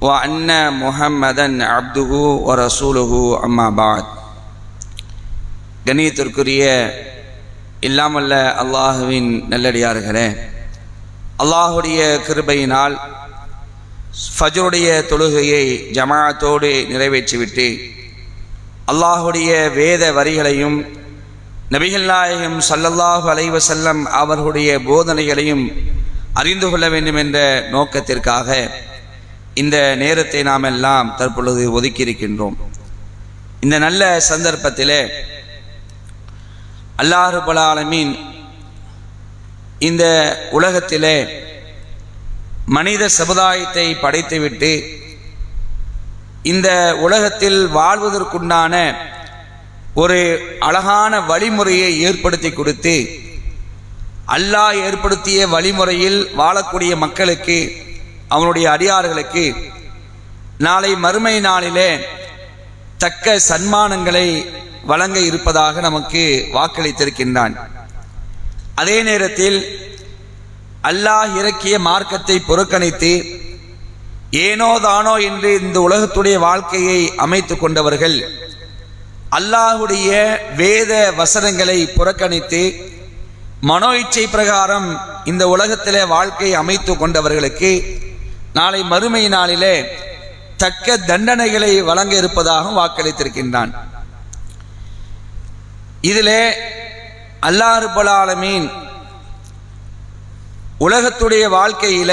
وأن محمدا عبده ورسوله أما بعد கண்ணியத்திற்குரிய இல்லாமல்ல அல்லாஹுவின் நல்லடியார்களே அல்லாஹுடைய கிருபையினால் ஃபஜருடைய தொழுகையை ஜமாஅத்தோடு நிறைவேற்றிவிட்டு அல்லாஹுடைய வேத வரிகளையும் நபிகள் நாயகம் சல்லல்லாஹு அலைவசல்லம் அவர்களுடைய போதனைகளையும் அறிந்து கொள்ள வேண்டும் என்ற நோக்கத்திற்காக இந்த நேரத்தை நாம் எல்லாம் தற்பொழுது ஒதுக்கியிருக்கின்றோம். இந்த நல்ல சந்தர்ப்பத்திலே அல்லாஹ் ஆலமீன் இந்த உலகத்திலே மனித சமுதாயத்தை படைத்துவிட்டு இந்த உலகத்தில் வாழ்வதற்குண்டான ஒரு அழகான வழிமுறையை ஏற்படுத்தி கொடுத்து அல்லாஹ் ஏற்படுத்திய வழிமுறையில் வாழக்கூடிய மக்களுக்கு அவனுடைய அடியார்களுக்கு நாளை மறுமை நாளிலே தக்க சன்மானங்களை வழங்க இருப்பதாக நமக்கு வாக்களித்திருக்கின்றான். அதே நேரத்தில் அல்லாஹ் இறக்கிய மார்க்கத்தை புறக்கணித்து ஏனோ தானோ என்று இந்த உலகத்துடைய வாழ்க்கையை அமைத்து கொண்டவர்கள் அல்லாஹுடைய வேத வசனங்களை புறக்கணித்து மனோ இச்சை பிரகாரம் இந்த உலகத்திலே வாழ்க்கை அமைத்து கொண்டவர்களுக்கு நாளை மறுமை நாளிலே தக்க தண்டனைகளை வழங்க இருப்பதாக வாக்களித்திருக்கின்றான். இதிலே அல்லாஹ் பலாலமீன் உலகத்துடைய வாழ்க்கையில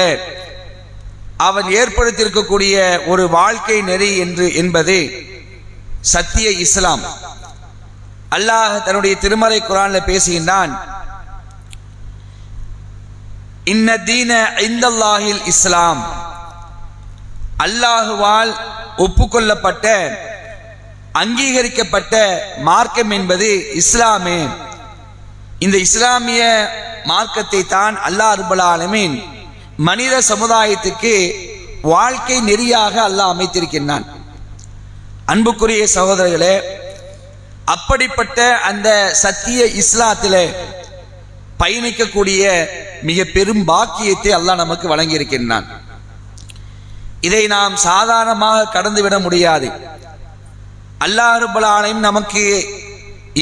அவன் ஏற்படுத்தியிருக்கக்கூடிய ஒரு வாழ்க்கை நெறி என்று என்பது சத்திய இஸ்லாம். அல்லாஹ் தன்னுடைய திருமறை குரான்ல பேசுகின்றான் இன்ன தீன இந்தல்லாஹில் இஸ்லாம். அல்லாஹுவால் ஒப்புக்கொள்ளப்பட்ட அங்கீகரிக்கப்பட்ட மார்க்கம் என்பது இஸ்லாமே. இந்த இஸ்லாமிய மார்க்கத்தை தான் அல்லாஹ் அருபலாலமீன் மனித சமுதாயத்துக்கு வாழ்க்கை நெறியாக அல்லாஹ் அமைத்திருக்கின்றான். அன்புக்குரிய சகோதரர்களே அப்படிப்பட்ட அந்த சத்திய இஸ்லாத்தில் பயணிக்கக்கூடிய மிக பெரும் பாக்கியத்தை அல்லாஹ் நமக்கு வழங்கியிருக்கின்றான். இதை நாம் சாதாரணமாக கடந்துவிட முடியாது. அல்லாஹ் ரபுல்லாலையும் நமக்கு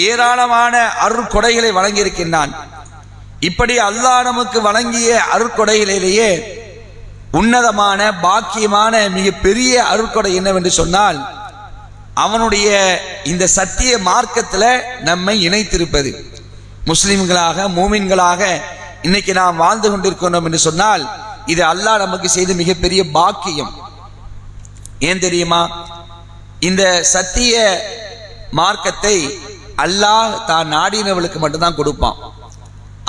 ஏராளமான அருட்கொடைகளை வழங்கியிருக்கின்றான். இப்படி அல்லாஹ் நமக்கு வழங்கிய அருட்கொடைகளிலேயே உன்னதமான பாக்கியமான மிக பெரிய அருட்கொடை என்னவென்று சொன்னால் அவனுடைய இந்த சத்திய மார்க்கத்தில் நம்மை இணைத்திருப்பது. முஸ்லிம்களாக மூமின்களாக இன்னைக்கு நாம் வாழ்ந்து கொண்டிருக்கிறோம் என்று சொன்னால் இது அல்லாஹ் நமக்கு செய்த மிகப்பெரிய பாக்கியம். ஏன் தெரியுமா? இந்த சத்திய மார்க்கத்தை அல்லாஹ் தான் நாடினவளுக்கு மட்டும்தான் கொடுப்பான்.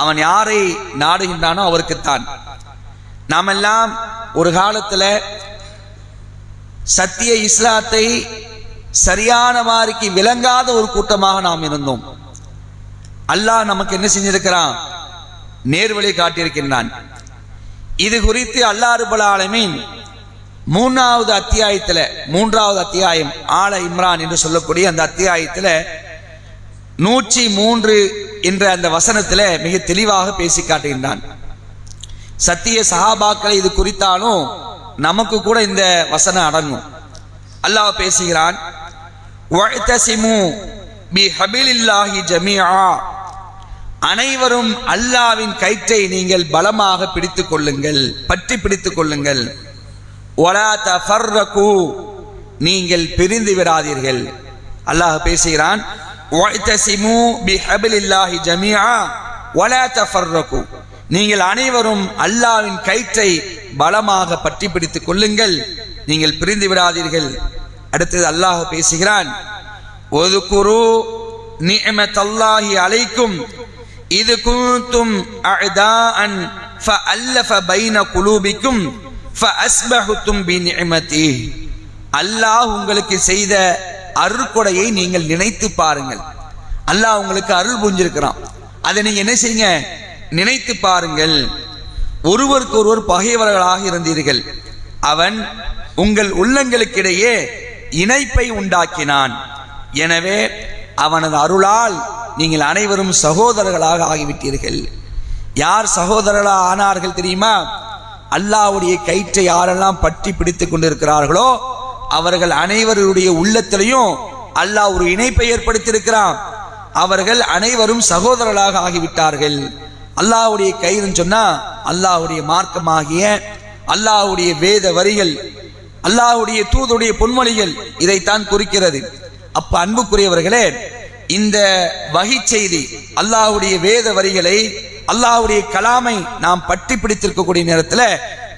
அவன் யாரை நாடுகின்றானோ அவருக்குத்தான். நாம் எல்லாம் ஒரு காலத்துல சத்திய இஸ்லாத்தை சரியான மாதிரிக்கு விளங்காத ஒரு கூட்டமாக நாம் இருந்தோம். அல்லாஹ் நமக்கு என்ன செஞ்சிருக்கிறான்? நேர்வழி காட்டியிருக்கின்றான். இது குறித்து அல்லாஹ் ரபுல் மூணாவது அத்தியாயத்தில் மூன்றாவது அத்தியாயம் ஆல இம்ரான் என்று சொல்லக்கூடிய அந்த அத்தியாயத்தில் நூற்றி மூன்று என்ற அந்த வசனத்தில் மிக தெளிவாக பேசி காட்டுகின்றான். சத்திய சகாபாக்களை இது குறித்தாலும் நமக்கு கூட இந்த வசனம் அடங்கும். அல்லாஹ் பேசுகிறான் அனைவரும் அல்லாவின் கயிற்றை நீங்கள் பலமாக பிடித்துக் கொள்ளுங்கள் பற்றி பிடித்துக் கொள்ளுங்கள். நீங்கள் பிரிந்து விடாதீர்கள். அல்லாஹ் பேசுகிறான் நீங்கள் அனைவரும் அல்லாவின் கயிற்றை பலமாக பற்றி பிடித்துக் கொள்ளுங்கள் நீங்கள் பிரிந்து விடாதீர்கள். அடுத்தது அல்லாஹ் பேசுகிறான் அலைக்கும் இது குந்தும் அஅதாஅன் ஃபஅல்லஃப பைன குலூபிக்கும் ஃபஅஸ்பஹுத்தும் பிநிஅமதிஹி அல்லாஹ் உங்களுக்கு செய்த அருள்கொடையை நீங்கள் நினைத்து பாருங்கள். அல்லாஹ் உங்களுக்கு அருள் புரிஞ்சிருக்கிறான். அதை நீங்க என்ன செய்யுங்க? நினைத்து பாருங்கள். ஒருவருக்கு ஒருவர் பகைவர்களாக இருந்தீர்கள். அவன் உங்கள் உள்ளங்களுக்கிடையே இணைப்பை உண்டாக்கினான். எனவே அவனது அருளால் நீங்கள் அனைவரும் சகோதரர்களாக ஆகிவிட்டீர்கள். யார் சகோதரர்களாக ஆனார்கள் தெரியுமா? அல்லாஹ்வுடைய கயிற்றை யாரெல்லாம் பற்றி பிடித்துக் கொண்டிருக்கிறார்களோ அவர்கள் அனைவருடைய உள்ளத்திலையும் அல்லாஹ் ஒரு இணைப்பை ஏற்படுத்தியிருக்கிறான். அவர்கள் அனைவரும் சகோதரர்களாக ஆகிவிட்டார்கள். அல்லாஹ்வுடைய கயிறுன்னு சொன்னா அல்லாஹ்வுடைய மார்க்கமாகிய அல்லாஹ்வுடைய வேத வரிகள் அல்லாஹ்வுடைய தூதுடைய பொன்மொழிகள் இதைத்தான் குறிக்கிறது. அப்ப அன்புக்குரியவர்களே இந்த வகை செய்தி அல்லாஹ்வுடைய வேத வரிகளை அல்லாஹ்வுடைய கலாமை நாம் பற்றி பிடித்திருக்கக்கூடிய நேரத்துல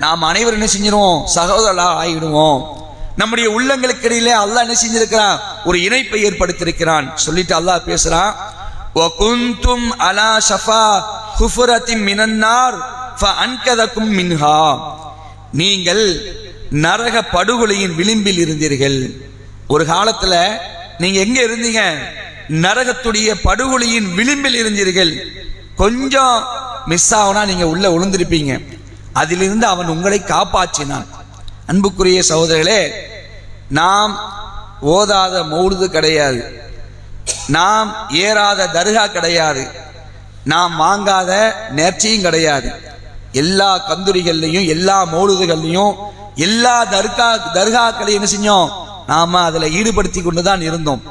நாம் அனைவரும் என்ன செஞ்சிருவோம் சகோதரர்களாக ஆகிடுவோம் நம்முடைய உள்ளங்களுக்கு இடையிலே அல்லாஹ் என்ன செஞ்சிருக்கிறான் ஒரு இணைப்பை ஏற்படுத்தியிருக்கிறான் சொல்லிட்டு அல்லாஹ் பேசுறான் وَكُنْتُمْ عَلَى شَفَا حُفْرَةٍ مِنَ النَّارِ فَأَنْقَذَكُم مِّنْهَا நீங்கள் நரக படுகொலையின் விளிம்பில் இருந்தீர்கள் ஒரு காலத்துல நீங்க எங்க இருந்தீங்க நரகத்துடைய படுகொலியின் விளிம்பில் இருந்தீர்கள். கொஞ்சம் மிஸ் ஆகுனா நீங்க உள்ள விழுந்திருப்பீங்க அதிலிருந்து அவன் உங்களை காப்பாற்றினான். அன்புக்குரிய சகோதரர்களே நாம் ஓதாத மௌழுது கிடையாது. நாம் ஏறாத தர்கா கிடையாது. நாம் வாங்காத நேர்ச்சியும் கிடையாது. எல்லா கந்துரிகள்லையும் எல்லா மௌழுதுகள்லையும் எல்லா தர்கா தர்காக்களையும் என்ன செஞ்சோம்? நாம் அதில் ஈடுபடுத்தி கொண்டு தான் இருந்தோம்.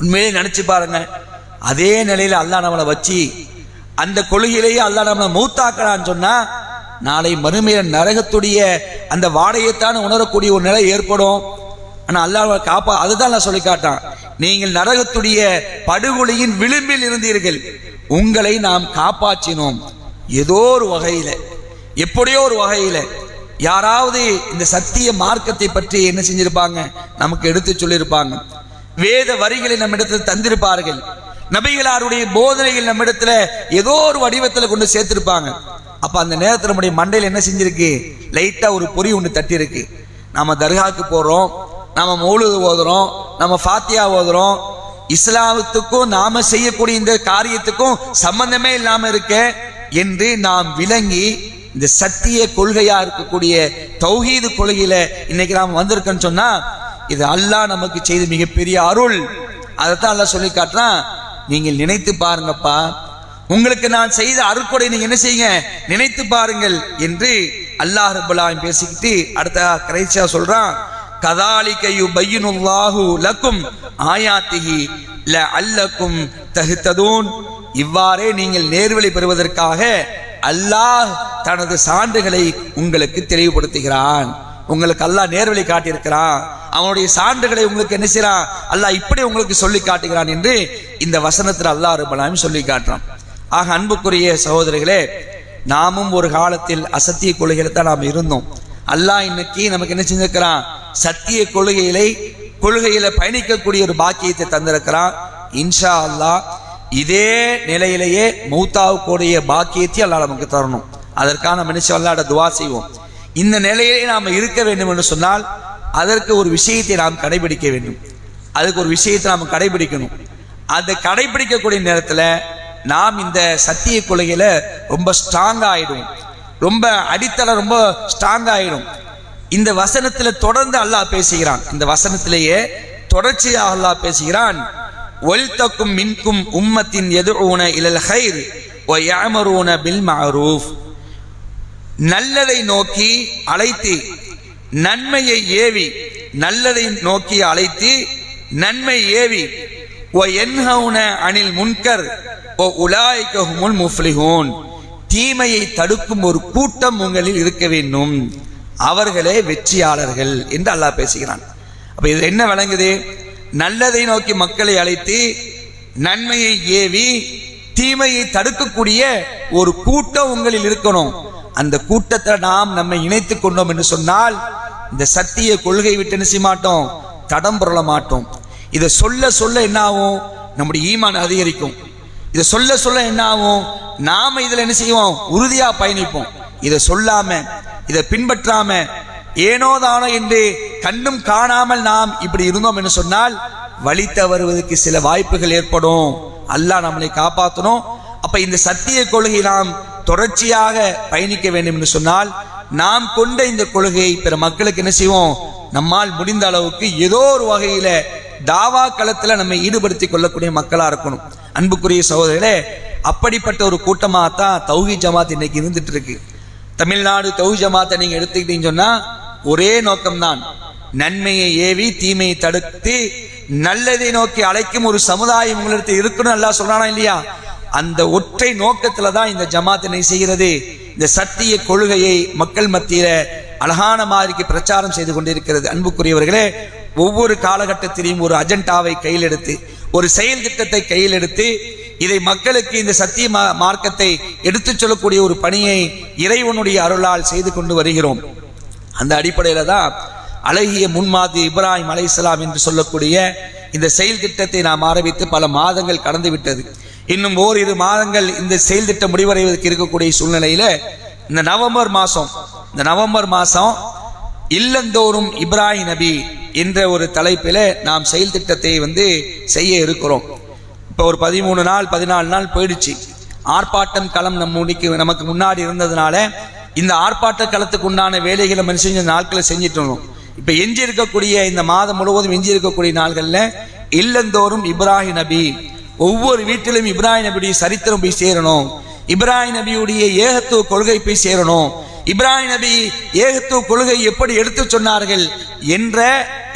உண்மையிலே நினைச்சு பாருங்க. அதே நிலையில் அல்லாஹ் நம்மளை வச்சு அந்த கொள்கையிலேயே அல்லா நம்மளை மூத்தாக்கலான்னு சொன்னா நாளை மறுமையில நரகத்துடைய அந்த வாடையைத்தான் உணரக்கூடிய ஒரு நிலை ஏற்படும். ஆனால் அல்லாஹ் காப்பா அதுதான் நான் சொல்லி காட்டான். நீங்கள் நரகத்துடைய படுகொலையின் விளிம்பில் இருந்தீர்கள். உங்களை நாம் காப்பாற்றினோம். ஏதோ ஒரு வகையில் எப்படியோ ஒரு வகையில் யாராவது இந்த சத்திய மார்க்கத்தை பற்றி என்ன செஞ்சிருப்பாங்க? நமக்கு எடுத்து சொல்லியிருப்பாங்க. வேத வரிகளை நம்மிடத்தில் தந்திருப்பார்கள். நபிகளாருடைய போதனைகள் நம்மிடத்துல ஏதோ ஒரு வடிவத்துல கொண்டு சேர்த்திருப்பாங்க. அப்ப அந்த நேரத்தில் நம்முடைய மண்டையில் என்ன செஞ்சிருக்கு? லைட்டா ஒரு பொறி ஒன்று தட்டி இருக்கு நாம தர்காக்கு போறோம் நாம மௌலுது ஓதுறோம் நம்ம ஃபாத்தியா ஓதுறோம். இஸ்லாமத்துக்கும் நாம செய்யக்கூடிய இந்த காரியத்துக்கும் சம்பந்தமே இல்லாம இருக்க என்று நாம் விளங்கி இந்த சத்திய கொள்கையா இருக்கக்கூடிய தௌஹீது கொள்கையில இன்னைக்கு நாம் வந்திருக்கோன்னு சொன்னா இது அல்லாஹ் நமக்கு செய்த மிகப்பெரிய அருள். அதைத்தான் அல்லாஹ் சொல்லி காட்டுறான். நீங்கள் நினைத்து பாருங்கப்பா. உங்களுக்கு நான் செய்த அருட்கொடை நீங்க என்ன செய்யுங்க? நினைத்து பாருங்கள் என்று அல்லாஹ் ரபுல்லாஹ் பேசிக்கிட்டு அடுத்த கரைச்சியா சொல்றான். கதாலிகையு பையனுல்லாஹு லக்கும் ஆயாத்திகி ல அல்லக்கும் தகுத்ததூன் இவ்வாறே நீங்கள் நேர்வழி பெறுவதற்காக அல்லாஹ் தனது சான்றுகளை உங்களுக்கு தெளிவுபடுத்துகிறான். உங்களுக்கு அல்லாஹ் நேர்வழி காட்டியிருக்கிறான். அவனுடைய சான்றுகளை உங்களுக்கு என்ன செய்யறான் அல்லாஹ் இப்படி உங்களுக்கு சொல்லி காட்டுகிறான் என்று இந்த வசனத்தில் அல்லாஹ் ரபுல்லாஹ் சொல்லி காட்டுறான். ஆக அன்புக்குரிய சகோதரிகளே நாமும் ஒரு காலத்தில் அசத்திய கொள்கையில தான் நாம் இருந்தோம். அல்லாஹ் இன்னைக்கு நமக்கு என்ன செஞ்சிருக்கிறான்? சத்திய கொள்கையிலே கொள்கையில பயணிக்கக்கூடிய ஒரு பாக்கியத்தை தந்திருக்கிறான். இன்ஷா அல்லாஹ் இதே நிலையிலேயே மௌத்தாவுக்குடைய பாக்கியத்தை அல்லா நமக்கு தரணும். அதற்கான மனுஷன் அல்லாட துவா செய்வோம். இந்த நிலையிலே நாம் இருக்க வேண்டும் என்று சொன்னால் அதற்கு ஒரு விஷயத்தை நாம் கடைபிடிக்க வேண்டும். அதுக்கு ஒரு விஷயத்தை நாம் கடைபிடிக்கணும். அதை கடைபிடிக்கக்கூடிய நேரத்தில் நாம் இந்த சத்திய கொள்கையில் ரொம்ப ஸ்ட்ராங் ஆகிடும் ரொம்ப அடித்தளம் ரொம்ப ஸ்ட்ராங் ஆகிடும் இந்த வசனத்தில் தொடர்ந்து அல்லாஹ் பேசுகிறான். இந்த வசனத்திலேயே தொடர்ச்சியாக அல்லாஹ் பேசுகிறான். ஒல்தக்கும் மின்கும் உம்மத்தின் எதிர்ஊன இலல் ஹைர் ஒ யாமரூன பில் மாரூஃப். நல்லதை நோக்கி அழைத்து நன்மையை ஏவி நல்லதை நோக்கி அழைத்து நன்மை ஏவி. ஓ என்ஹவுன அனில் முன்கர் ஓ உலாய்கஹுமுல் முஃப்லிஹூன். தீமையை தடுக்கும் ஒரு கூட்டம் உங்களில் இருக்க வேண்டும். அவர்களே வெற்றியாளர்கள் என்று அல்லாஹ் பேசுகிறான். அப்போ இது என்ன விளங்குது? நல்லதை நோக்கி மக்களை அழைத்து நன்மையை ஏவி தீமையை தடுக்கக்கூடிய ஒரு கூட்டம் உங்களில் இருக்கணும். அந்த கூட்டத்தில் நாம் நம்மை இணைத்துக் கொண்டோம் என்று சொன்னால் இந்த சத்திய கொள்கை விட்டு என்ன செய்ய மாட்டோம்? தடம் புரள மாட்டோம். இதை சொல்ல சொல்ல என்ன ஆகும்? நம்முடைய ஈமான் அதிகரிக்கும். இதை சொல்ல சொல்ல என்ன ஆகும்? நாம இதுல என்ன செய்வோம்? உறுதியா பயணிப்போம். இதை சொல்லாம இதை பின்பற்றாம ஏனோதானோ என்று கண்ணும் காணாமல் நாம் இப்படி இருந்தோம் என்று சொன்னால் வழி தவறுவதற்கு சில வாய்ப்புகள் ஏற்படும். அல்லாஹ் நம்மளை காப்பாற்றணும் அப்ப இந்த சத்திய கொள்கை நாம் தொடர்ச்சியாக பயணிக்க வேண்டும் என்று சொன்னால் நாம் கொண்ட இந்த கொள்கையை பிற மக்களுக்கு என்ன செய்வோம்? நம்மால் முடிந்த அளவுக்கு ஏதோ ஒரு வகையில தாவா களத்துல நம்ம ஈடுபடுத்திக் கொள்ளக்கூடிய மக்களா இருக்கணும். அன்புக்குரிய சகோதரர்களே அப்படிப்பட்ட ஒரு கூட்டமாக தான் தௌஹி ஜமாத் இன்னைக்கு இருந்துட்டு இருக்கு தமிழ்நாடு தௌஹி ஜமாத்தை நீங்க எடுத்துக்கிட்டீங்கன்னு சொன்னா ஒரே நோக்கம்தான். நன்மையை ஏவி தீமையை தடுத்து நல்லதை நோக்கி அழைக்கும் ஒரு சமுதாயம் உங்களிடத்தில் இருக்கணும் நல்லா சொல்றானா இல்லையா? அந்த ஒற்றை நோக்கத்துல தான் இந்த ஜமாத்தினை செய்கிறது. இந்த சத்திய கொள்கையை மக்கள் மத்தியில அழகான மாதிரிக்கு பிரச்சாரம் செய்து கொண்டிருக்கிறது. அன்புக்குரியவர்களே ஒவ்வொரு காலகட்டத்திலையும் ஒரு அஜெண்டாவை கையில் எடுத்து ஒரு செயல் திட்டத்தை கையில் எடுத்து இதை மக்களுக்கு இந்த சத்திய மா- மார்க்கத்தை எடுத்துச் சொல்லக்கூடிய ஒரு பணியை இறைவனுடைய அருளால் செய்து கொண்டு வருகிறோம். அந்த அடிப்படையில தான் அழகிய முன்மாதி இப்ராஹிம் அலை என்று சொல்லக்கூடிய இந்த செயல் திட்டத்தை நாம் ஆரம்பித்து பல மாதங்கள் கடந்து விட்டது. இன்னும் ஓரிரு மாதங்கள் இந்த செயல் திட்டம் முடிவடைவதற்கு இருக்கக்கூடிய சூழ்நிலையில இந்த நவம்பர் மாதம் இந்த நவம்பர் மாதம் இல்லந்தோறும் இப்ராஹிம் நபி என்ற ஒரு தலைப்பில் நாம் செயல் திட்டத்தை வந்து செய்ய இருக்கிறோம். இப்போ ஒரு பதிமூணு நாள் பதினாலு நாள் போயிடுச்சு. ஆர்ப்பாட்டம் களம் நம்ம முடிக்கு நமக்கு முன்னாடி இருந்ததுனால இந்த ஆர்ப்பாட்ட களத்துக்கு உண்டான வேலைகளை மனுஷன் செஞ்ச நாட்களை செஞ்சுட்டு இருந்தோம் இப்போ எஞ்சி இருக்கக்கூடிய இந்த மாதம் முழுவதும் எஞ்சி இருக்கக்கூடிய நாள்களில் இல்லந்தோறும் இப்ராஹிம் நபி ஒவ்வொரு வீட்டிலும் இப்ராஹிம் நபியுடைய சரித்திரம் போய் சேரணும். இப்ராஹிம் நபியுடைய ஏகத்துவ கொள்கை போய் சேரணும். இப்ராஹிம் நபி ஏகத்துவ கொள்கை எப்படி எடுத்து சொன்னார்கள் என்ற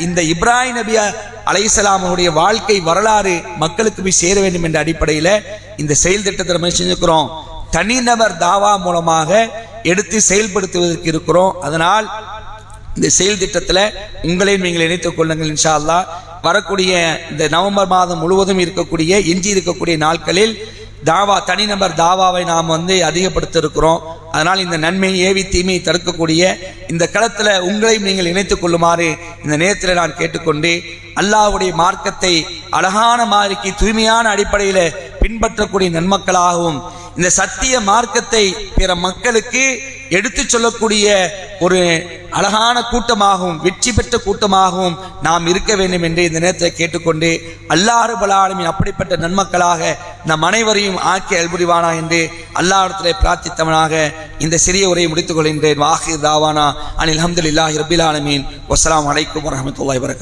இந்த இப்ராஹிம் நபி அலைசலாமுடைய வாழ்க்கை வரலாறு மக்களுக்கு போய் சேர வேண்டும் என்ற அடிப்படையில் இந்த செயல் திட்டத்தை நம்ம செஞ்சுக்கிறோம் தனிநபர் தாவா மூலமாக எடுத்து செயல்படுத்துவதற்கு இருக்கிறோம். அதனால் இந்த செயல் திட்டத்தில் உங்களையும் நீங்கள் இணைத்துக் கொள்ளுங்கள் இன்ஷா அல்லா வரக்கூடிய இந்த நவம்பர் மாதம் முழுவதும் இருக்கக்கூடிய எஞ்சி இருக்கக்கூடிய நாட்களில் தாவா தனிநபர் தாவாவை நாம் வந்து அதிகப்படுத்த இருக்கிறோம் அதனால் இந்த நன்மை ஏவி தீமையை தடுக்கக்கூடிய இந்த களத்தில் உங்களையும் நீங்கள் இணைத்துக் கொள்ளுமாறு இந்த நேரத்தில் நான் கேட்டுக்கொண்டு அல்லாஹ்வுடைய மார்க்கத்தை அழகான மாதிரிக்கு தூய்மையான அடிப்படையில் பின்பற்றக்கூடிய நன்மக்களாகவும் இந்த சத்திய மார்க்கத்தை பிற மக்களுக்கு எடுத்துச் சொல்லக்கூடிய ஒரு அழகான கூட்டமாகவும் வெற்றி பெற்ற கூட்டமாகவும் நாம் இருக்க வேண்டும் என்று இந்த நேரத்தில் கேட்டுக்கொண்டு அல்லாறு பலாலுமின் அப்படிப்பட்ட நன்மக்களாக நம் அனைவரையும் ஆக்கி அல்புரிவானா என்று அல்லாஹிடத்திலே பிரார்த்தித்தவனாக இந்த சிறிய உரையை முடித்துக் கொள்கின்றேன். வாஹி தாவானா அனில் அஹமதுல்லாஹி ரபில் ஆலமீன். வசலாம் வலைக்கம் வரஹ்மத்துல்லாஹி வரகம்